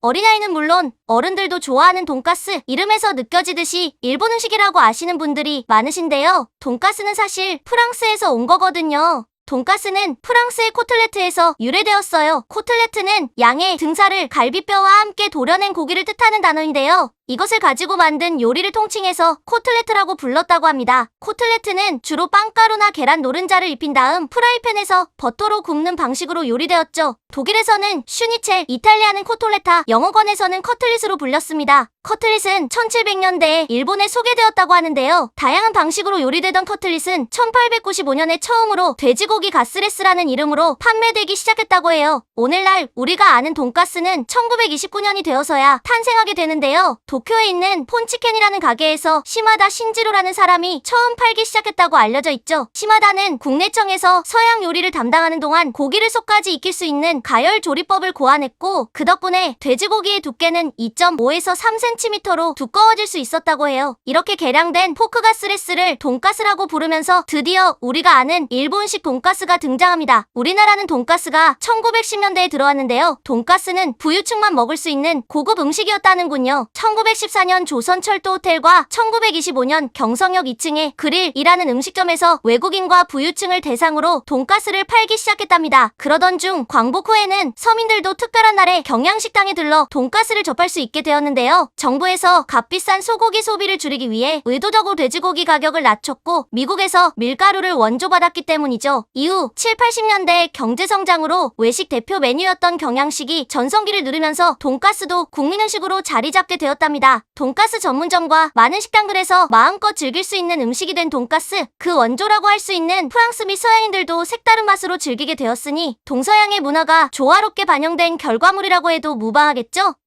어린아이는 물론 어른들도 좋아하는 돈가스 이름에서 느껴지듯이 일본 음식이라고 아시는 분들이 많으신데요. 돈가스는 사실 프랑스에서 온 거거든요. 돈가스는 프랑스의 코틀레트에서 유래되었어요. 코틀레트는 양의 등살을 갈비뼈와 함께 도려낸 고기를 뜻하는 단어인데요. 이것을 가지고 만든 요리를 통칭해서 코틀레트라고 불렀다고 합니다. 코틀레트는 주로 빵가루나 계란 노른자를 입힌 다음 프라이팬에서 버터로 굽는 방식으로 요리되었죠. 독일에서는 슈니첼, 이탈리아는 코톨레타, 영어권에서는 커틀릿으로 불렸습니다. 커틀릿은 1700년대에 일본에 소개되었다고 하는데요. 다양한 방식으로 요리되던 커틀릿은 1895년에 처음으로 돼지고기 가스레스라는 이름으로 판매되기 시작했다고 해요. 오늘날 우리가 아는 돈가스는 1929년이 되어서야 탄생하게 되는데요. 도쿄에 있는 폰치켄이라는 가게에서 시마다 신지로라는 사람이 처음 팔기 시작했다고 알려져 있죠. 시마다는 국내청에서 서양 요리를 담당하는 동안 고기를 속까지 익힐 수 있는 가열 조리법을 고안했고 그 덕분에 돼지고기의 두께는 2.5에서 3cm로 두꺼워질 수 있었다고 해요. 이렇게 개량된 포크가스레스를 돈가스라고 부르면서 드디어 우리가 아는 일본식 돈가스가 등장합니다. 우리나라는 돈가스가 1910년대에 들어왔는데요. 돈가스는 부유층만 먹을 수 있는 고급 음식이었다는군요. 1914년 조선철도 호텔과 1925년 경성역 2층의 그릴이라는 음식점에서 외국인과 부유층을 대상으로 돈가스를 팔기 시작했답니다. 그러던 중 광복 후에는 서민들도 특별한 날에 경양식당에 들러 돈가스를 접할 수 있게 되었는데요. 정부에서 값비싼 소고기 소비를 줄이기 위해 의도적으로 돼지고기 가격을 낮췄고 미국에서 밀가루를 원조받았기 때문이죠. 이후 7, 80년대 경제성장으로 외식 대표 메뉴였던 경양식이 전성기를 누리면서 돈가스도 국민 음식으로 자리 잡게 되었답니다. 돈가스 전문점과 많은 식당들에서 마음껏 즐길 수 있는 음식이 된 돈가스, 그 원조라고 할 수 있는 프랑스 및 서양인들도 색다른 맛으로 즐기게 되었으니 동서양의 문화가 조화롭게 반영된 결과물이라고 해도 무방하겠죠?